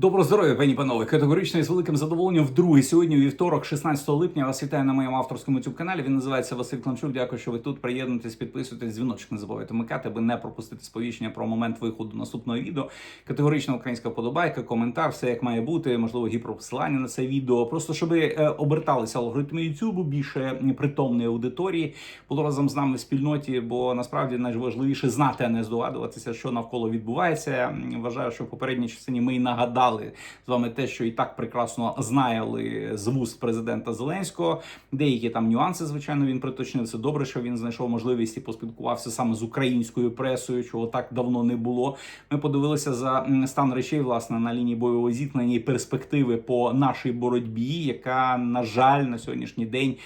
Доброго здоров'я, пані панове. Категорично і з великим задоволенням вдруге сьогодні, вівторок, 16 липня. Вас вітаю на моєму авторському youtube каналі. Він називається Василь Кланчук. Дякую, що ви тут. Приєднуйтесь, підписуйтесь, дзвіночок не забувайте вмикати, аби не пропустити сповіщення про момент виходу наступного відео. Категорична українська подобайка, коментар, все як має бути. Можливо, гіперпосилання на це відео. Просто щоб е, оберталися алгоритми YouTube, більше притомної аудиторії було разом з нами в спільноті. Бо насправді найважливіше знати, а не здогадуватися, що навколо відбувається. Вважаю, що в попередній частині ми і нагадали з вами те, що і так прекрасно знали з вуст президента Зеленського. Деякі там нюанси, звичайно, він приточнив. Це добре, що він знайшов можливість і поспілкувався саме з українською пресою, чого так давно не було. Ми подивилися за стан речей власне на лінії бойового зіткнення і перспективи по нашій боротьбі, яка на жаль на сьогоднішній день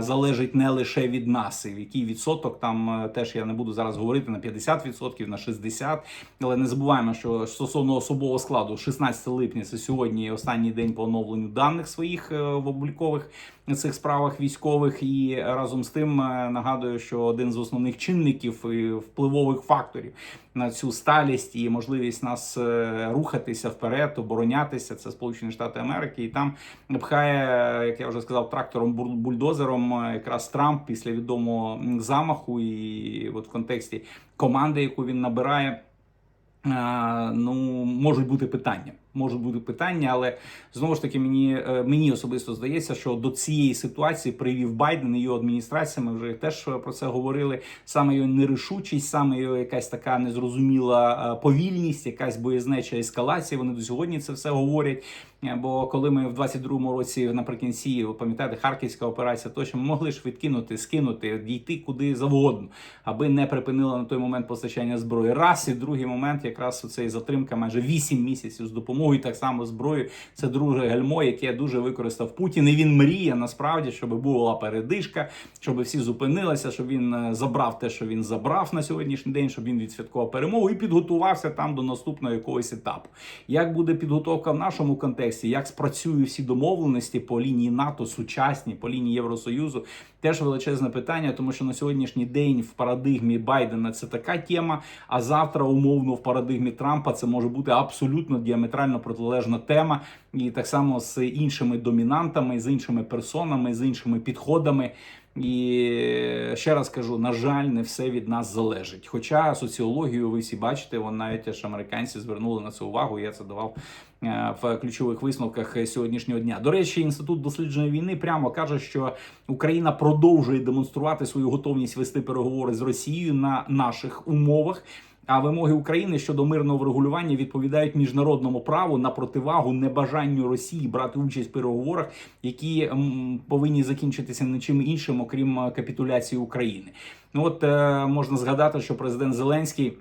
залежить не лише від нас, і в який відсоток там е, теж я не буду зараз говорити на 50%, на 60%, але не забуваємо, що стосовно особового складу, 16 липня це сьогодні останній день по оновленню даних своїх е, в облікових цих справах військових. І разом з тим е, нагадую, що один з основних чинників і впливових факторів на цю сталість і можливість нас е, рухатися вперед, оборонятися. Це Сполучені Штати Америки, і там пхає, як я вже сказав, трактором буль- бульдозером е, якраз Трамп після відомого замаху, і от в контексті команди, яку він набирає. Е, Ну, можуть бути питання. Можуть бути питання, але знову ж таки, мені е, мені особисто здається, що до цієї ситуації привів Байден і його адміністрація. Ми вже теж про це говорили. Саме його нерішучість, саме його якась така незрозуміла е, повільність, якась боєзнеча ескалація. Вони до сьогодні це все говорять. Е, Бо коли ми в 22-му році наприкінці, ви пам'ятаєте, харківська операція, точно ми могли ж відкинути, скинути, дійти куди завгодно, аби не припинило на той момент постачання зброї. Раз і другий момент, якраз оцей затримка майже 8 місяців з допомогою так само зброї. Це друге гальмо, яке дуже використав Путін. І він мріє насправді, щоб була передишка, щоб всі зупинилися, щоб він е, забрав те, що він забрав на сьогоднішній день, щоб він відсвяткував перемогу і підготувався там до наступного якогось етапу. Як буде підготовка в нашому контексті? Як спрацюють всі домовленості по лінії НАТО, сучасні, по лінії Євросоюзу? Теж величезне питання, тому що на сьогоднішній день в парадигмі Байдена це така тема. А завтра, умовно, в парадигмі Трампа це може бути абсолютно діаметрально протилежна тема, і так само з іншими домінантами, з іншими персонами, з іншими підходами. І ще раз кажу: на жаль, не все від нас залежить. Хоча соціологію ви всі бачите, вон навіть аж американці звернули на це увагу. Я це давав е, в ключових висновках сьогоднішнього дня. До речі, інститут дослідження війни прямо каже, що Україна продовжує демонструвати свою готовність вести переговори з Росією на наших умовах. А вимоги України щодо мирного врегулювання відповідають міжнародному праву на противагу небажанню Росії брати участь в переговорах, які повинні закінчитися нічим іншим, окрім е, капітуляції України. Ну от е, можна згадати, що президент Зеленський.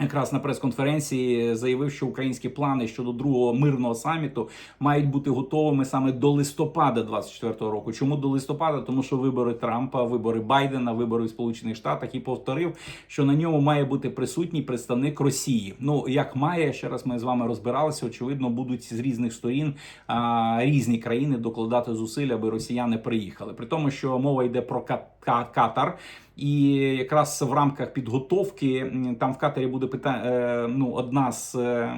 Якраз на прес-конференції заявив, що українські плани щодо другого мирного саміту мають бути готовими саме до листопада 24-го року. Чому до листопада? Тому що вибори Трампа, вибори Байдена, вибори в Сполучених Штатах і повторив, що на ньому має бути присутній представник Росії. Ну як має ще раз, ми з вами розбиралися. Очевидно, будуть з різних сторін а, різні країни докладати зусиль, аби росіяни приїхали. При тому, що мова йде про Кат- Кат- Катар. І якраз в рамках підготовки там в Катарі буде питання. Ну, одна з е,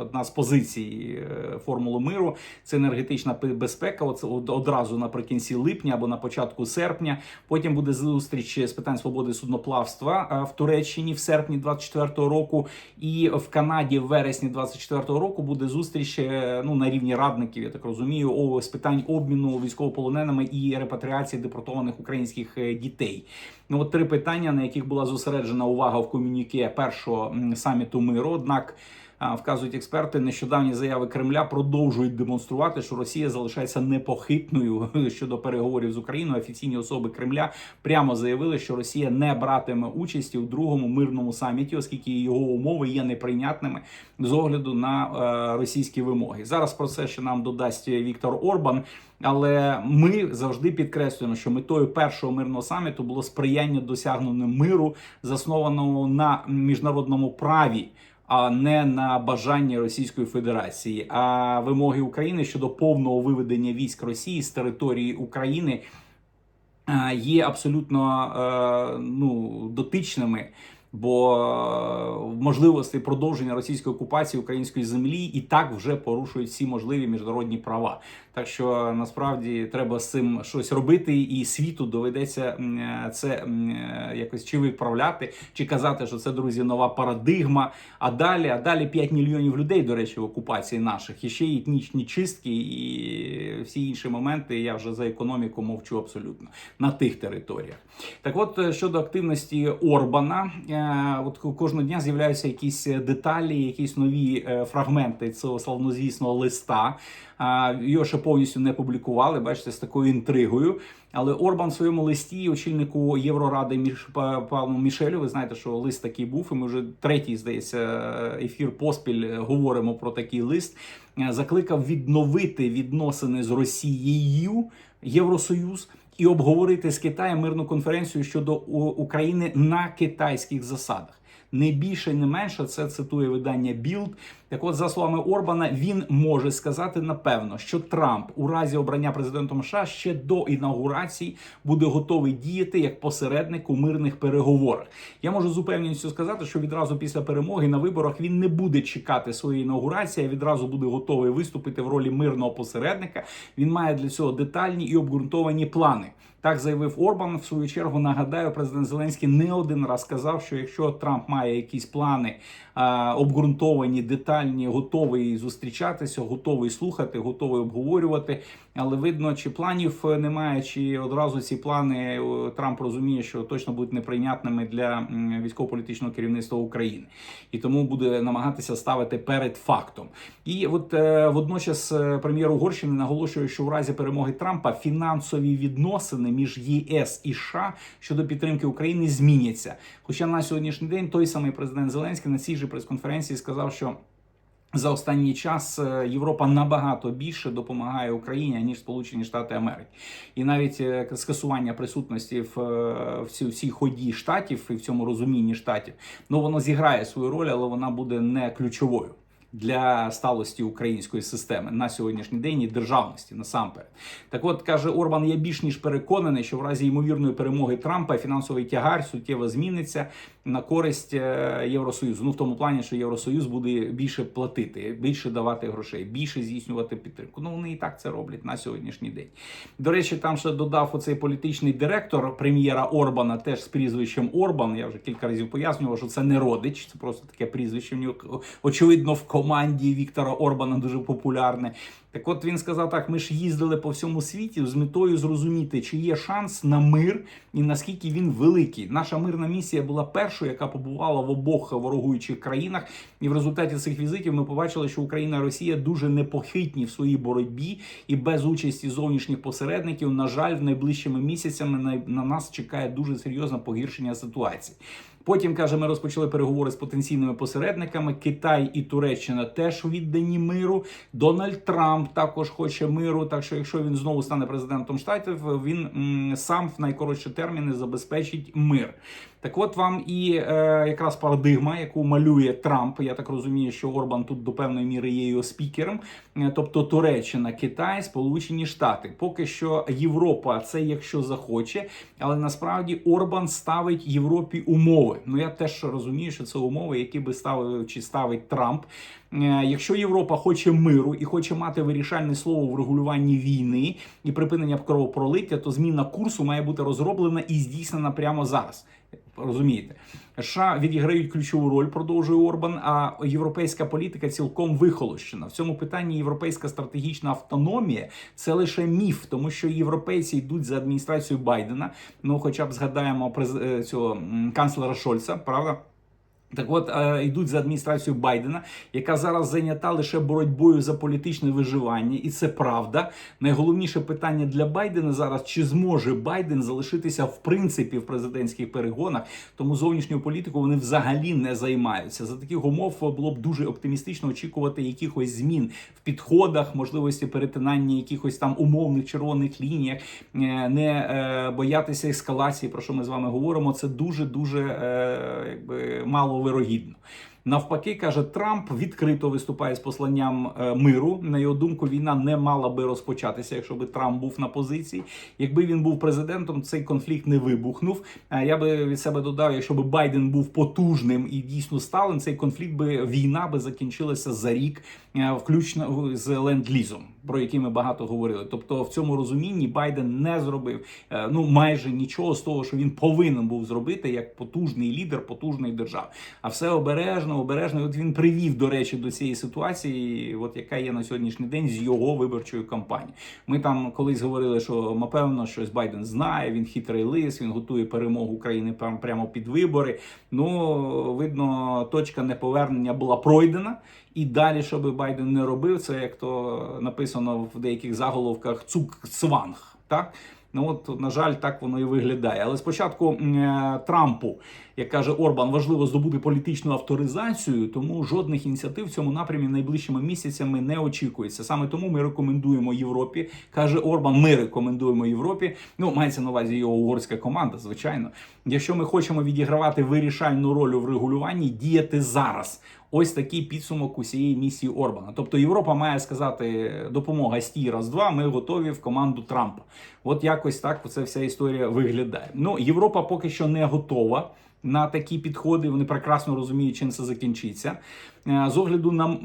одна з позицій е, формули миру це енергетична безпека. Оце од- одразу наприкінці липня або на початку серпня. Потім буде зустріч з питань свободи судноплавства е, в Туреччині в серпні 24-го року. І в Канаді в вересні 24-го року буде зустріч е, ну на рівні радників. Я так розумію, з питань обміну військовополоненими і репатріації депортованих українських е, дітей. Ну, от три питання, на яких була зосереджена увага в комюніке першого саміту миру. Однак вказують експерти, нещодавні заяви Кремля продовжують демонструвати, що Росія залишається непохитною щодо переговорів з Україною. Офіційні особи Кремля прямо заявили, що Росія не братиме участі у другому мирному саміті, оскільки його умови є неприйнятними з огляду на е, російські вимоги. Зараз про це ще нам додасть Віктор Орбан. Але ми завжди підкреслюємо, що метою першого мирного саміту було сприяння досягненню миру, заснованого на міжнародному праві. А не на бажання Російської Федерації, а вимоги України щодо повного виведення військ Росії з території України е, є абсолютно е, ну, дотичними Бо е, можливості продовження російської окупації української землі і так вже порушують всі можливі міжнародні права. Так що насправді треба з цим щось робити, і світу доведеться е, це е, якось чи виправляти, чи казати, що це друзі нова парадигма. А далі, а далі 5 мільйонів людей, до речі, в окупації наших, і ще й етнічні чистки, і всі інші моменти. Я вже за економіку мовчу абсолютно на тих територіях. Так, от е, щодо активності Орбана, е, от кожного дня з'являються якісь деталі, якісь нові е, фрагменти цього славнозвісного листа. Його ще повністю не публікували, бачите, з такою інтригою. Але Орбан в своєму листі, очільнику Євроради Міш Па- Павлу Мішелю, ви знаєте, що лист такий був, і ми вже третій, здається, ефір поспіль говоримо про такий лист. е, Закликав відновити відносини з Росією, Євросоюз. І обговорити з Китаєм мирну конференцію щодо України на китайських засадах. Не більше, не менше, це цитує видання Білд. Так от, за словами Орбана, він може сказати напевно, що Трамп у разі обрання президентом США ще до інаугурації буде готовий діяти як посередник у мирних переговорах. Я можу з упевненістю сказати, що відразу після перемоги на виборах він не буде чекати своєї інаугурації, а відразу буде готовий виступити в ролі мирного посередника. Він має для цього детальні і обґрунтовані плани. Так заявив Орбан. В свою чергу нагадаю, президент Зеленський не один раз сказав, що якщо Трамп має якісь плани а, обґрунтовані, детальні, готовий зустрічатися, готовий слухати, готовий обговорювати. Але видно, чи планів немає, чи одразу ці плани Трамп розуміє, що точно будуть неприйнятними для військово-політичного керівництва України, і тому буде намагатися ставити перед фактом. І от е, водночас е, прем'єр Угорщини наголошує, що у разі перемоги Трампа фінансові відносини між ЄС і США щодо підтримки України зміняться. Хоча на сьогоднішній день той самий президент Зеленський на цій же прес-конференції сказав, що. За останній час е, Європа набагато більше допомагає Україні ніж Сполучені Штати Америки, і навіть е, скасування присутності в, е, в цій, ході штатів і в цьому розумінні штатів, ну воно зіграє свою роль, але вона буде не ключовою для сталості української системи на сьогоднішній день і державності насамперед. Так от каже Орбан, я більш ніж переконаний, що в разі ймовірної перемоги Трампа фінансовий тягар суттєво зміниться на користь е, Євросоюзу. Ну в тому плані, що Євросоюз буде більше платити, більше давати грошей, більше здійснювати підтримку. Ну вони і так це роблять на сьогоднішній день. До речі, там ще додав оцей політичний директор прем'єра Орбана, теж з прізвищем Орбан. Я вже кілька разів пояснював, що це не родич, це просто таке прізвище. В нього очевидно в команді Віктора Орбана дуже популярне. Так от він сказав так: ми ж їздили по всьому світі з метою зрозуміти, чи є шанс на мир і наскільки він великий. Наша мирна місія була першою, яка побувала в обох ворогуючих країнах. І в результаті цих візитів ми побачили, що Україна і Росія дуже непохитні в своїй боротьбі і без участі зовнішніх посередників. На жаль, в найближчими місяцями на, на нас чекає дуже серйозне погіршення ситуації. Потім каже, ми розпочали переговори з потенційними посередниками. Китай і Туреччина теж віддані миру. Дональд Трамп також хоче миру. Так що, якщо він знову стане президентом штатів, він сам в найкоротші терміни забезпечить мир. Так, от вам і е, якраз парадигма, яку малює Трамп. Я так розумію, що Орбан тут до певної міри є його спікером. Е, Тобто Туреччина, Китай, Сполучені Штати. Поки що Європа це якщо захоче, але насправді Орбан ставить Європі умови. Ну я теж розумію, що це умови, які би ставив чи ставить Трамп. Е, Якщо Європа хоче миру і хоче мати вирішальне слово в регулюванні війни і припинення кровопролиття, то зміна курсу має бути розроблена і здійснена прямо зараз. Розумієте, США відіграють ключову роль, продовжує Орбан. А європейська політика цілком вихолощена. В цьому питанні європейська стратегічна автономія це лише міф, тому що європейці йдуть за адміністрацією Байдена. Ну, хоча б згадаємо е, цього канцлера Шольца, правда. Так от е, йдуть за адміністрацією Байдена, яка зараз зайнята лише боротьбою за політичне виживання, і це правда. Найголовніше питання для Байдена зараз: чи зможе Байден залишитися в принципі в президентських перегонах? Тому зовнішньою політикою вони взагалі не займаються. За таких умов було б дуже оптимістично очікувати якихось змін в підходах, можливості перетинання якихось там умовних червоних лініях, е, не е, боятися ескалації, про що ми з вами говоримо. Це дуже дуже якби мало вирогідно. Навпаки, каже Трамп відкрито виступає з посланням е, миру. На його думку, війна не мала би розпочатися, якщо би Трамп був на позиції. Якби він був президентом, цей конфлікт не вибухнув. Е, Я би від себе додав, якщо би Байден був потужним і дійсно Сталин, цей конфлікт би війна би закінчилася за рік, е, включно з ленд-лізом, про який ми багато говорили. Тобто, в цьому розумінні Байден не зробив ну майже нічого з того, що він повинен був зробити як потужний лідер потужної держави. А все обережно, обережно. От він привів, до речі, до цієї ситуації, от яка є на сьогоднішній день з його виборчою кампанією. Ми там колись говорили, що напевно щось Байден знає. Він хитрий лис, він готує перемогу України прямо під вибори. Ну видно, точка неповернення була пройдена. І далі, що би Байден не робив, це як то написано в деяких заголовках цук цванг. Так ну от на жаль, так воно і виглядає. Але спочатку е, Трампу, як каже Орбан, важливо здобути політичну авторизацію, тому жодних ініціатив в цьому напрямі найближчими місяцями не очікується. Саме тому ми рекомендуємо Європі, каже Орбан. Ми рекомендуємо Європі. Ну мається на увазі його угорська команда, звичайно. Якщо ми хочемо відігравати вирішальну роль у врегулюванні, діяти зараз. Ось такий підсумок усієї місії Орбана. Тобто Європа має сказати допомога стій раз два. Ми готові в команду Трампа. От якось так це вся історія виглядає. Ну Європа поки що не готова. На такі підходи вони прекрасно розуміють, чим це закінчиться. Е, З огляду на е,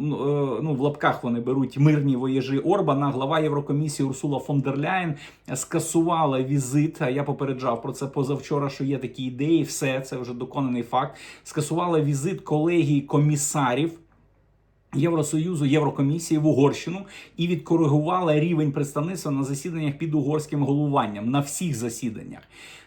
ну в лапках вони беруть мирні воєжі Орбана. Глава Єврокомісії Урсула фон дер Ляєн скасувала візит. Я попереджав про це позавчора, що є такі ідеї. Все це вже доконаний факт. Скасувала візит колегії комісарів. Євросоюзу Єврокомісії в Угорщину і відкоригувала рівень представництва на засіданнях під угорським головуванням на всіх засіданнях.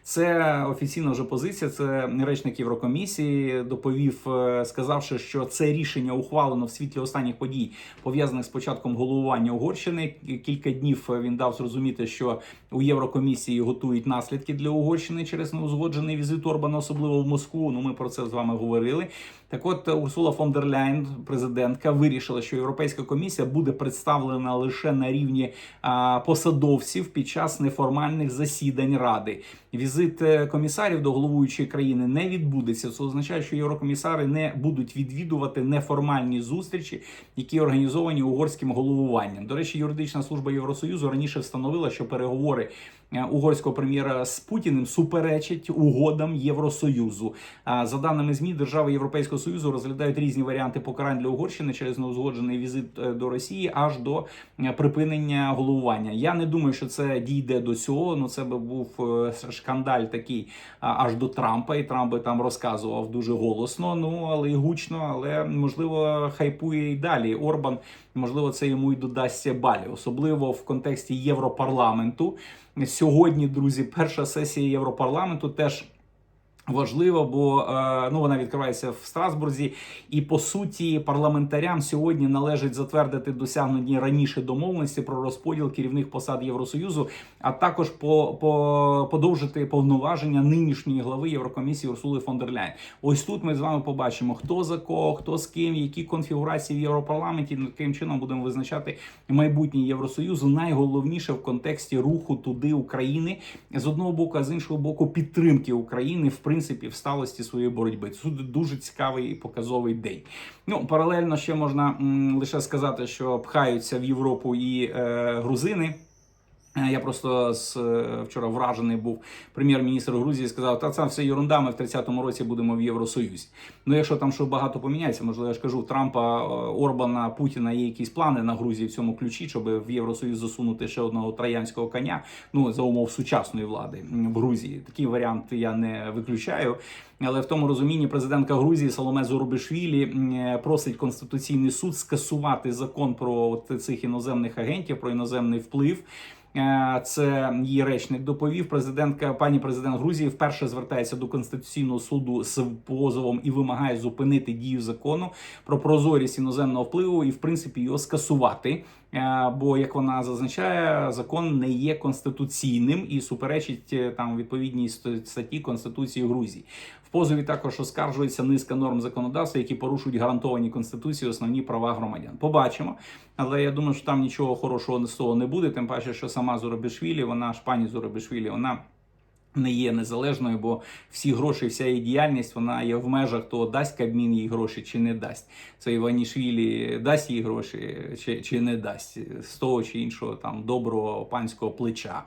Це офіційна вже позиція. Це речник Єврокомісії доповів, е, сказавши, що це рішення ухвалено в світлі останніх подій, пов'язаних з початком головування Угорщини. Кілька днів він дав зрозуміти, що у Єврокомісії готують наслідки для Угорщини через неузгоджений візит Орбана, особливо в Москву. Ну ми про це з вами говорили. Так, от Урсула фон дер Ляйн, президентка, вирішила, що Європейська комісія буде представлена лише на рівні а, посадовців під час неформальних засідань ради. Візит е, комісарів до головуючої країни не відбудеться. Це означає, що єврокомісари не будуть відвідувати неформальні зустрічі, які організовані угорським головуванням. До речі, юридична служба Євросоюзу раніше встановила, що переговори угорського прем'єра з Путіним суперечать угодам Євросоюзу. За даними змі, держави Європейського союзу розглядають різні варіанти покарань для Угорщини через неузгоджений візит е, до Росії аж до е, припинення головування. Я не думаю, що це дійде до цього. Ну це би був е, шкандаль такий аж до Трампа, і Трамп би там розказував дуже голосно. Ну але і гучно, але можливо хайпує і далі. Орбан можливо це йому й додасться балів, особливо в контексті Європарламенту. Сьогодні, друзі, перша сесія Європарламенту теж. Важливо, бо е, ну вона відкривається в Страсбурзі, і по суті парламентарям сьогодні належить затвердити досягнені раніше домовленості про розподіл керівних посад Євросоюзу, а також по, по подовжити повноваження нинішньої глави Єврокомісії Урсули фон дер Ляйн. Ось тут ми з вами побачимо, хто за кого, хто з ким, які конфігурації в Європарламенті, яким чином будемо визначати майбутнє Євросоюзу. Найголовніше в контексті руху туди України з одного боку, а з іншого боку, підтримки України в принципі в сталості своєї боротьби. Це дуже цікавий і показовий день. Ну паралельно ще можна м, лише сказати, що пхаються в Європу і е, грузини. Е, Я просто з е, вчора вражений був прем'єр-міністр Грузії. Сказав, та це все ерунда, Ми в 30-му році будемо в Євросоюзі. Ну, якщо там що багато поміняється, можливо, я ж кажу, Трампа, е, Орбана, Путіна є якісь плани на Грузії в цьому ключі, щоб в Євросоюз засунути ще одного троянського коня. Ну за умов сучасної влади в Грузії. Такий варіант я не виключаю. Але в тому розумінні президентка Грузії Соломе Зорубішвілі е, просить конституційний суд скасувати закон про цих іноземних агентів, про іноземний вплив. Е, Це її речник доповів. Президентка пані президент Грузії вперше звертається до конституційного суду з позовом і вимагає зупинити дію закону про прозорість іноземного впливу і, в принципі, його скасувати. Е, Бо як вона зазначає, закон не є конституційним і суперечить е, там відповідній ст- статті Конституції Грузії. В позові також оскаржується низка норм законодавства, які порушують гарантовані конституцією основні права громадян. Побачимо, але я думаю, що там нічого хорошого з того не буде. Тим паче, що сама Зурабішвілі, вона ж пані Зурабішвілі, вона не є незалежною, бо всі гроші, вся її діяльність вона є в межах того, дасть Кабмін їй гроші чи не дасть. Це Іванішвілі дасть їй гроші чи, чи не дасть з того чи іншого там доброго панського плеча.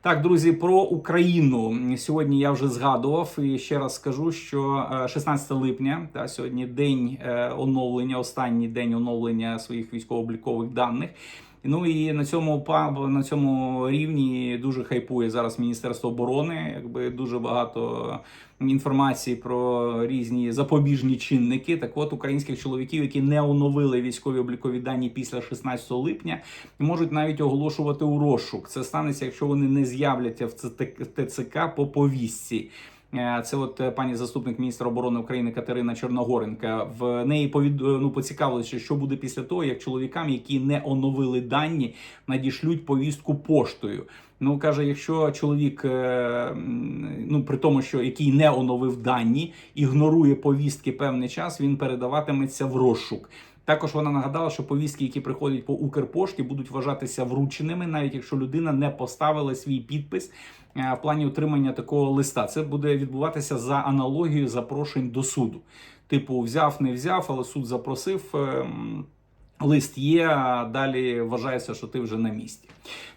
Так, друзі, про Україну сьогодні я вже згадував і ще раз скажу, що е, 16 липня та сьогодні день е, оновлення, останній день оновлення своїх військово-облікових даних. Ну і на цьому на цьому рівні дуже хайпує зараз Міністерство оборони. Якби дуже багато інформації про різні запобіжні чинники. Так от українських чоловіків, які не оновили військові облікові дані після 16 липня, можуть навіть оголошувати у розшук. Це станеться, якщо вони не з'являться в ТЦК по повістці. Е, Це от е, пані заступник міністра оборони України Катерина Чорногоренка. В неї повід... ну, поцікавилося, що буде після того, як чоловікам, які не оновили дані, надішлють повістку поштою. Ну каже, якщо чоловік, е, ну при тому, що який не оновив дані, ігнорує повістки певний час, він передаватиметься в розшук. Також вона нагадала, що повістки, які приходять по Укрпошті, будуть вважатися врученими, навіть якщо людина не поставила свій підпис е, в плані отримання такого листа. Це буде відбуватися за аналогією запрошень до суду. Типу, взяв, не взяв, але суд запросив. Лист є, а далі вважається, що ти вже на місці.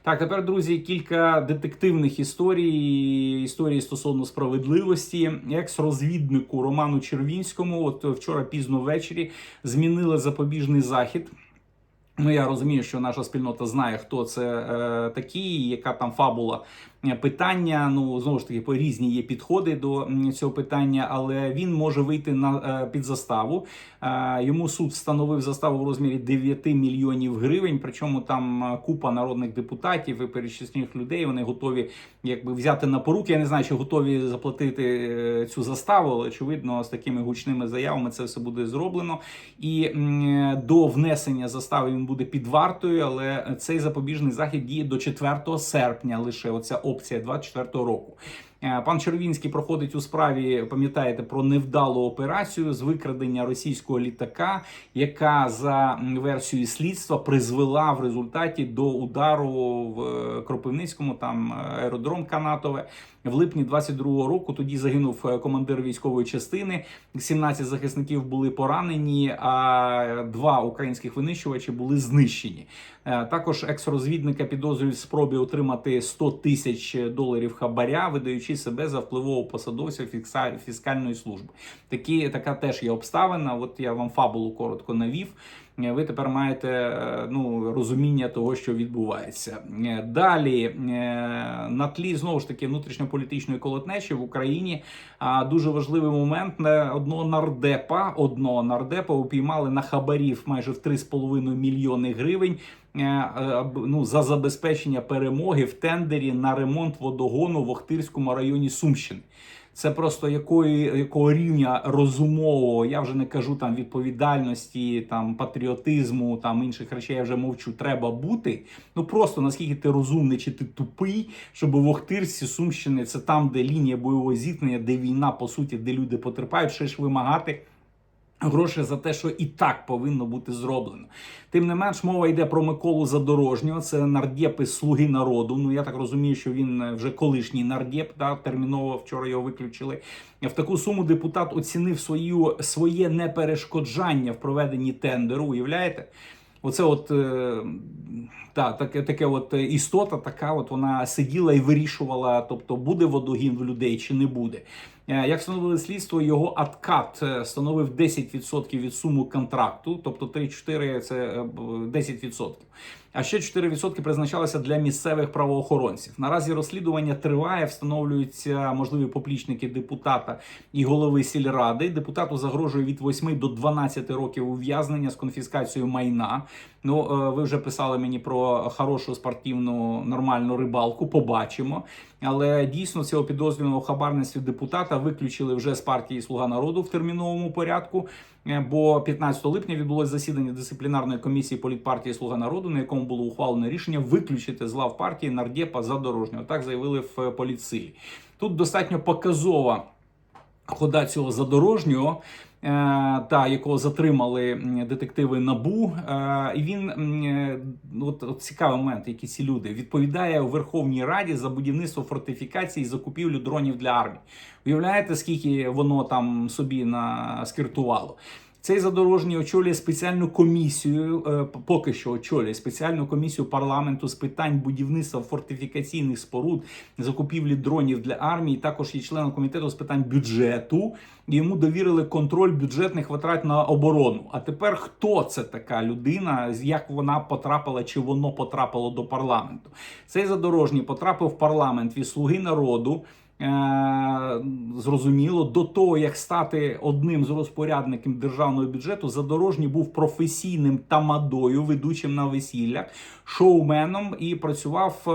Так, тепер, друзі, кілька детективних історій, історії стосовно справедливості. Екс-розвіднику Роману Червінському, от вчора пізно ввечері, змінили запобіжний захід. Ну, я розумію, що наша спільнота знає, хто це е, такий, яка там фабула е, питання. Ну знову ж таки, по різні є підходи до цього питання, але він може вийти на е, під заставу. Е, йому суд встановив заставу в розмірі 9 мільйонів гривень. Причому там е, купа народних депутатів і перечисних людей. Вони готові якби взяти на поруки. Я не знаю, чи готові заплатити е, цю заставу, але очевидно, з такими гучними заявами це все буде зроблено. І м, до внесення застави він буде під вартою, але цей запобіжний захід діє до 4 серпня. Лише оця опція 24 року. Е, Пан Червінський проходить у справі, пам'ятаєте, про невдалу операцію з викрадення російського літака, яка за версією слідства призвела в результаті до удару в е, Кропивницькому, там е, аеродром Канатове. В липні 22-го року тоді загинув е, командир військової частини. 17 захисників були поранені, а два українських винищувачі були знищені. Е, Також екс-розвідника підозрюють в спробі отримати 100 тисяч доларів хабаря, видаючи себе за впливового посадовця фіскальної служби. Такі така теж є обставина. От я вам фабулу коротко навів. Е, Ви тепер маєте е, ну розуміння того, що відбувається. Е, Далі на тлі знову ж таки внутрішньополітичної колотнечі в Україні дуже важливий момент одного нардепа. Одного нардепа упіймали на хабарів майже в 3,5 мільйони гривень. Ну, за забезпечення перемоги в тендері на ремонт водогону в Охтирському районі Сумщини. Це просто якої, якого рівня розумового, я вже не кажу там відповідальності, там патріотизму, там інших речей, я вже мовчу, треба бути. Ну просто наскільки ти розумний чи ти тупий, щоб в Охтирці Сумщини це там, де лінія бойового зіткнення, де війна, по суті, де люди потерпають, ще ж вимагати. Гроші за те, що і так повинно бути зроблено. Тим не менш, мова йде про Миколу Задорожнього. Це нардєпи Слуги народу. Ну я так розумію, що він е, вже колишній нардєп. Да, терміново вчора його виключили. В таку суму депутат оцінив свою своє неперешкоджання в проведенні тендеру. Уявляєте? Оце от е, та, таке, таке от е, істота, така от вона сиділа і вирішувала, тобто буде водогін в людей чи не буде. Е, Як встановили слідство, його откат е, становив 10% від суми контракту, тобто 3-4 це е, б- 10%. А ще 4% призначалися для місцевих правоохоронців. Наразі розслідування триває, встановлюються можливі поплічники депутата і голови сільради. Депутату загрожує від 8 до 12 років ув'язнення з конфіскацією майна. Ну, е, ви вже писали мені про хорошу спортивну нормальну рибалку. Побачимо. Але дійсно цього підозрюваного в хабарництві депутата виключили вже з партії Слуга народу в терміновому порядку. Е, Бо 15 липня відбулося засідання дисциплінарної комісії політпартії Слуга народу, на якому було ухвалено рішення виключити з лав партії нардєпа задорожнього. Так заявили в е, політсилі. Тут достатньо показова хода цього задорожнього. Е, та якого затримали детективи Набу. Е, І він е, от, от цікавий момент, які ці люди відповідає у Верховній Раді за будівництво фортифікацій і закупівлю дронів для армії. Уявляєте, скільки воно там собі наскиртувало? Цей задорожній очолює спеціальну комісію, е, поки що очолює спеціальну комісію парламенту з питань будівництва фортифікаційних споруд, закупівлі дронів для армії. Також є членом комітету з питань бюджету. Йому довірили контроль бюджетних витрат на оборону. А тепер хто це така людина? Як вона потрапила чи воно потрапило до парламенту? Цей задорожній потрапив в парламент від слуги народу. Е, Зрозуміло, до того як стати одним з розпорядників державного бюджету, задорожній був професійним тамадою, ведучим на весіллях, шоуменом і працював е,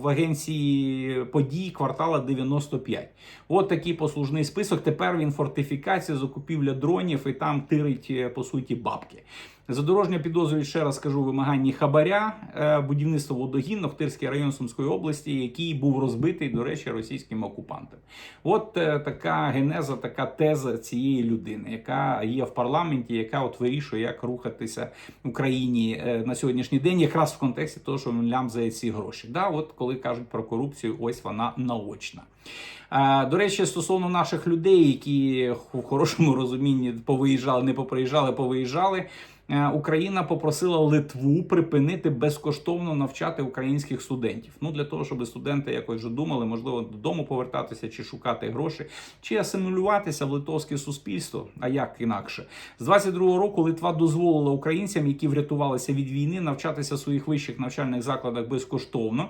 в агенції подій квартала 95. От такий послужний список. Тепер він фортифікація, закупівля дронів і там тирить е, по суті бабки. Задорожня підозрюють, ще раз кажу, вимаганні хабаря, е, будівництво водогін, Охтирський район Сумської області, який був розбитий, до речі, російським окупантом. От е, така генеза, така теза цієї людини, яка є в парламенті, яка от вирішує, як рухатися в Україні е, на сьогоднішній день, якраз в контексті того, що він лямзає ці гроші. Да, от коли кажуть про корупцію, ось вона наочна. До речі, стосовно наших людей, які в хорошому розумінні повиїжджали, не поприїжджали, повиїжджали. Е, Україна попросила Литву припинити безкоштовно навчати українських студентів. Ну для того, щоб студенти якось вже думали, можливо, додому повертатися чи шукати гроші, чи асимілюватися в литовське суспільство. А як інакше, з 22-го року Литва дозволила українцям, які врятувалися від війни, навчатися в своїх вищих навчальних закладах безкоштовно.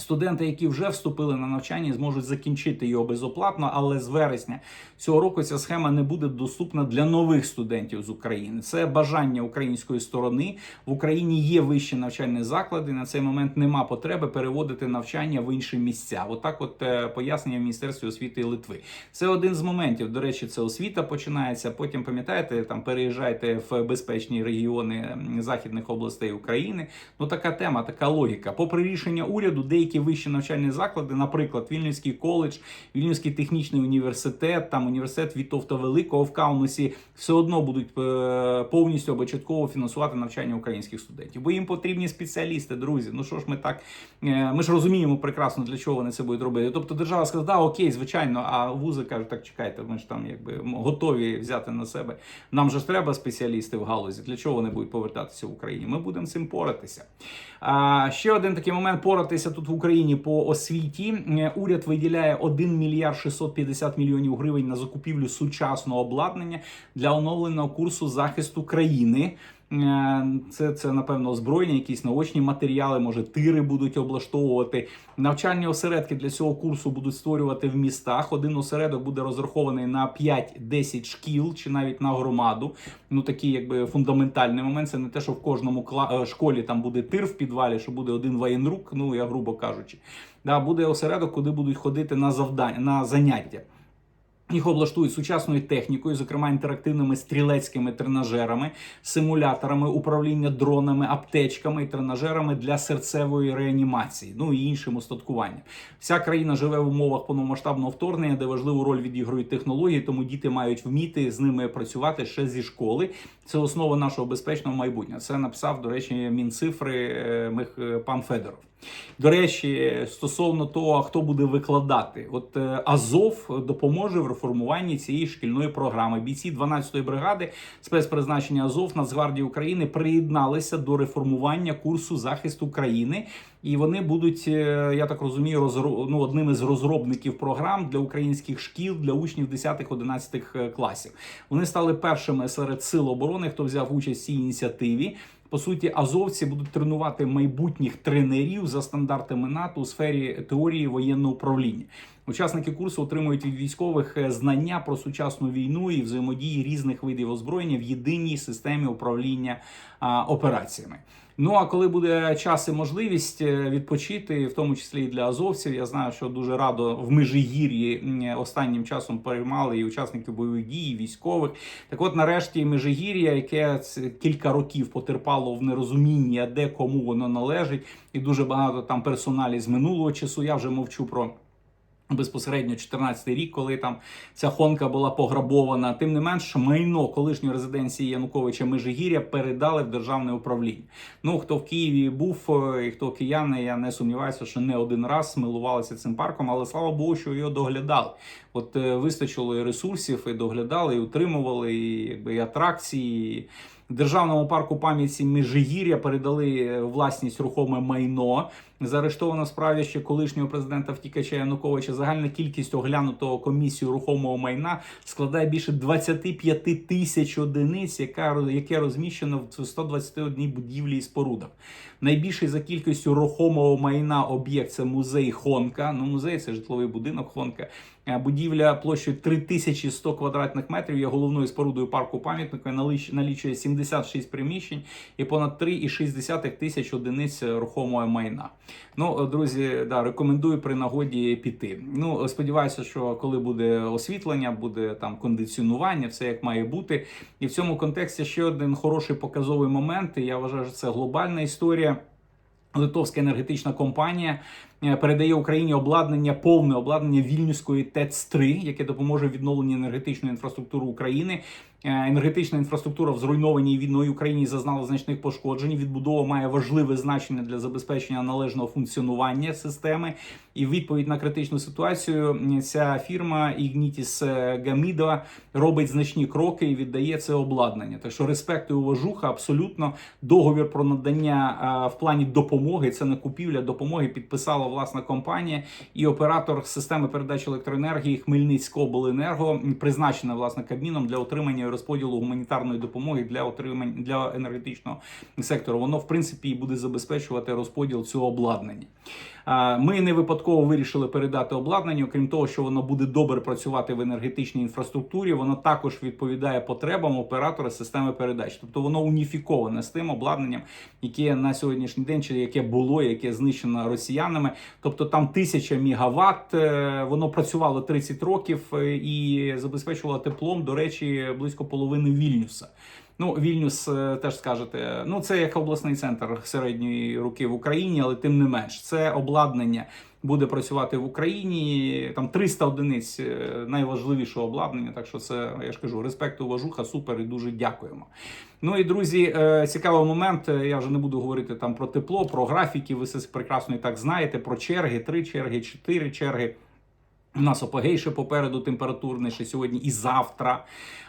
Студенти, які вже вступили на навчання, зможуть закінчити його безоплатно, але з вересня цього року ця схема не буде доступна для нових студентів з України. Це бажання української сторони. В Україні є вищі навчальні заклади. На цей момент нема потреби переводити навчання в інші місця. Отак, от е, пояснення в Міністерстві освіти Литви. Це один з моментів. До речі, це освіта починається. Потім пам'ятаєте, там переїжджайте в безпечні регіони західних областей України. Ну така тема, така логіка. Попри рішення уряду, деякі вищі навчальні заклади, наприклад, Вільнюський коледж, Вільнюський технічний університет, там університет Вітовта Великого в Каунасі, все одно будуть е, повністю або частково фінансувати навчання українських студентів. Бо їм потрібні спеціалісти, друзі. Ну що ж ми так, е, ми ж розуміємо прекрасно, для чого вони це будуть робити. Тобто держава сказала, да, окей, звичайно, а вузи кажуть, так чекайте, ми ж там якби готові взяти на себе. Нам же ж треба спеціалісти в галузі. Для чого вони будуть повертатися в Україні? Ми будемо цим поратися. Ще один такий момент поратися тут в Україні по освіті. Е, Уряд виділяє 1 мільярд 650 мільйонів гривень на закупівлю сучасного обладнання для оновленого курсу захисту країни. Е, Це, це напевно озброєння, якісь наочні матеріали, може тири будуть облаштовувати. Навчальні осередки для цього курсу будуть створювати в містах. Один осередок буде розрахований на 5-10 шкіл чи навіть на громаду. Ну такий якби фундаментальний момент. Це не те, що в кожному кла- е, школі там буде тир в підвалі, що буде один воєнрук, ну я грубо кажучи. Да, буде осередок, куди будуть ходити на завдання на заняття. Їх облаштують сучасною технікою, зокрема інтерактивними стрілецькими тренажерами, симуляторами управління дронами, аптечками і тренажерами для серцевої реанімації, ну і іншим устаткуванням. Вся країна живе в умовах повномасштабного вторгнення, де важливу роль відіграють технології, тому діти мають вміти з ними працювати ще зі школи. Це основа нашого безпечного майбутнього. Це написав, до речі, мінцифри е, е, пан Федоров. До речі, стосовно того, хто буде викладати, от е, Азов допоможе в реформуванні цієї шкільної програми. Бійці 12-ї бригади спецпризначення Азов Нацгвардії України приєдналися до реформування курсу захисту країни, і вони будуть, е, я так розумію, розро... ну, одним із розробників програм для українських шкіл для учнів 10-11 класів. Вони стали першими серед сил оборони, хто взяв участь в цій ініціативі. По суті, азовці будуть тренувати майбутніх тренерів за стандартами НАТО у сфері теорії воєнного управління. Учасники курсу отримують від військових е, знання про сучасну війну і взаємодії різних видів озброєння в єдиній системі управління а, операціями. Ну а коли буде час і можливість е, відпочити, в тому числі і для азовців, я знаю, що дуже радо в Межигір'ї останнім часом приймали і учасників бойових дій, і військових. Так, от нарешті Межигір'я, яке кілька років потерпало в нерозумінні, де кому воно належить, і дуже багато там персоналі з минулого часу. Я вже мовчу про Безпосередньо 14 рік, коли там ця хонка була пограбована. Тим не менш, майно колишньої резиденції Януковича Межигір'я передали в державне управління. Ну хто в Києві був е, і хто кияни, я не сумніваюся, що не один раз милувалися цим парком, але слава Богу, що його доглядали. От е, вистачило і ресурсів, і доглядали, і утримували, і якби і атракції. Державному парку пам'яті Межигір'я передали власність рухоме майно. Заарештовано справі ще колишнього президента втікача Януковича. Загальна кількість оглянутого комісію рухомого майна складає більше 25 тисяч одиниць, яка яке розміщено в 121 будівлі і спорудах. Найбільший за кількістю рухомого майна об'єкт це музей Хонка. Ну, музей це житловий будинок Хонка. Будівля площею 3100 квадратних метрів є головною спорудою парку пам'ятника. налічує 76 приміщень і понад 3,6 тисяч одиниць рухомого майна. Ну, друзі, да, рекомендую при нагоді піти. Ну, сподіваюся, що коли буде освітлення, буде там кондиціонування, все як має бути. І в цьому контексті ще один хороший показовий момент. і Я вважаю, що це глобальна історія. Литовська енергетична компанія е, передає Україні обладнання, повне обладнання вільнюської ТЕЦ 3 яке допоможе відновленню енергетичної інфраструктури України. Е, енергетична інфраструктура в зруйнованій війною Україні зазнала значних пошкоджень. Відбудова має важливе значення для забезпечення належного функціонування системи. І відповідь на критичну ситуацію ця фірма Ignitis Gamida робить значні кроки і віддає це обладнання. Так що респект і уважуха абсолютно договір про надання в плані допомоги. Це не купівля допомоги. Підписала власна компанія і оператор системи передачі електроенергії Хмельницького обленерго призначена власне кабміном для отримання і розподілу гуманітарної допомоги для отримання для енергетичного сектору. Воно в принципі і буде забезпечувати розподіл цього обладнання. Ми не випадково вирішили передати обладнання. Окрім того, що воно буде добре працювати в енергетичній інфраструктурі, воно також відповідає потребам оператора системи передач, тобто воно уніфіковане з тим обладнанням, яке на сьогоднішній день чи яке було, яке знищено росіянами. Тобто там тисяча мігаватт, е, воно працювало 30 років е, і забезпечувало теплом, до речі, близько половини Вільнюса. Ну, Вільнюс е, теж скажете, ну це як обласний центр середньої руки в Україні, але тим не менш, це обладнання буде працювати в Україні. Там 300 одиниць е, найважливішого обладнання. Так що це я ж кажу, респект, уважуха, супер і дуже дякуємо. Ну і друзі, е, цікавий момент. Я вже не буду говорити там про тепло, про графіки. Ви все прекрасно і так знаєте. Про черги, три черги, чотири черги. У нас опогейше попереду температурний ще сьогодні і завтра.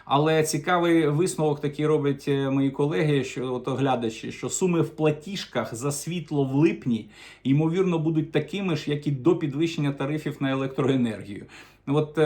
Але цікавий висновок такий роблять е, мої колеги, що от оглядачі, що суми в платіжках за світло в липні ймовірно будуть такими ж, як і до підвищення тарифів на електроенергію. От е,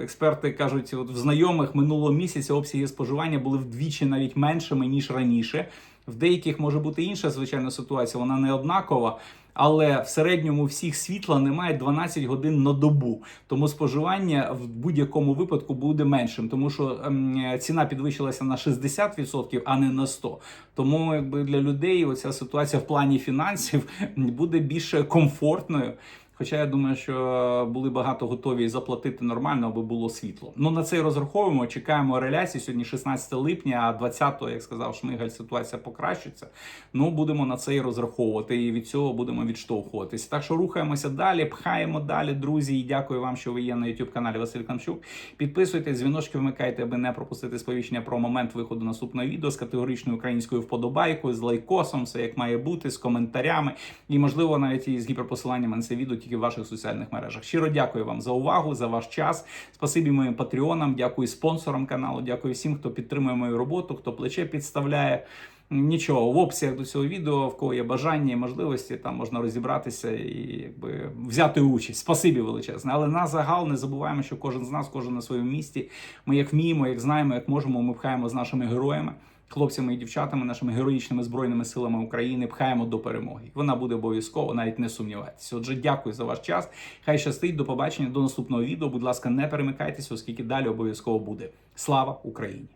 експерти кажуть, от в знайомих минулого місяця обсяги споживання були вдвічі навіть меншими ніж раніше. В деяких може бути інша звичайна ситуація, вона не однакова. Але в середньому всіх світла немає 12 годин на добу. Тому споживання в будь-якому випадку буде меншим, тому що ем, ціна підвищилася на 60%, а не на 100%. Тому якби для людей оця ситуація в плані фінансів буде більш комфортною. Хоча я думаю, що були багато готові заплатити нормально, аби було світло. Ну на це і розраховуємо. Чекаємо реляції. Сьогодні 16 липня, а 20-го, як сказав Шмигаль, ситуація покращиться. Ну будемо на це і розраховувати. І від цього будемо відштовхуватися. Так що рухаємося далі, пхаємо далі, друзі. І дякую вам, що ви є на youtube каналі Василь Камчук. Підписуйтесь, дзвіночки вмикайте, аби не пропустити сповіщення про момент виходу наступного відео з категоричною українською вподобайкою, з лайкосом, все як має бути, з коментарями і можливо навіть і з гіперпосиланнями на це відео тільки в ваших соціальних мережах. Щиро дякую вам за увагу, за ваш час. Спасибі моїм патреонам, дякую спонсорам каналу, дякую всім, хто підтримує мою роботу, хто плече підставляє. Нічого, в описі до цього відео, в кого є бажання і можливості, там можна розібратися і якби взяти участь. Спасибі величезне. Але на загал не забуваємо, що кожен з нас, кожен на своєму місці. Ми як вміємо, як знаємо, як можемо, ми пхаємо з нашими героями хлопцями і дівчатами, нашими героїчними збройними силами України пхаємо до перемоги. Вона буде обов'язково, навіть не сумнівайтеся. Отже, дякую за ваш час. Хай щастить, до побачення, до наступного відео. Будь ласка, не перемикайтеся, оскільки далі обов'язково буде. Слава Україні!